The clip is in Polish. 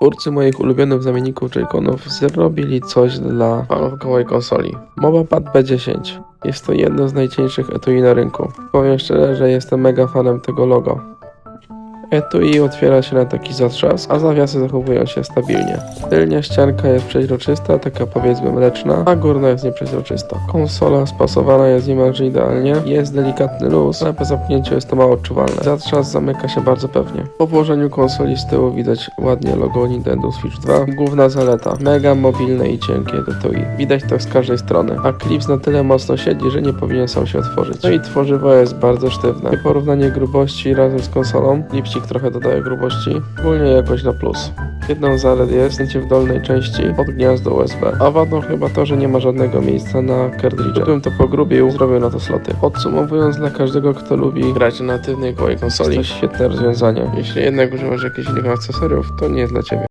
Twórcy moich ulubionych zamienników Joy-Conów zrobili coś dla farmowkowej konsoli. Mowa Pad B10. Jest to jedno z najcieńszych etui na rynku. Powiem szczerze, że jestem mega fanem tego logo. Etui otwiera się na taki zatrzask, a zawiasy zachowują się stabilnie. Tylnia ścianka jest przeźroczysta, taka powiedzmy mleczna, a górna jest nieprzeźroczysta. Konsola spasowana jest niemalże idealnie, jest delikatny luz, ale po zapnięciu jest to mało odczuwalne. Zatrzask zamyka się bardzo pewnie. Po włożeniu konsoli z tyłu widać ładnie logo Nintendo Switch 2. Główna zaleta, mega mobilne i cienkie etui. Widać to z każdej strony, a klips na tyle mocno siedzi, że nie powinien sam się otworzyć. No i tworzywo jest bardzo sztywne. I porównanie grubości razem z konsolą, lipsik trochę dodaje grubości, ogólnie jakoś na plus. Jedną z zalet jest zdjęcie w dolnej części pod gniazdo USB, a wadą chyba to, że nie ma żadnego miejsca na kartridże. Gdybym to pogrubił, zrobił na to sloty. Podsumowując dla każdego, kto lubi grać na natywnej gołej konsoli, to świetne rozwiązanie. Jeśli jednak używasz jakichś innych akcesoriów, to nie jest dla Ciebie.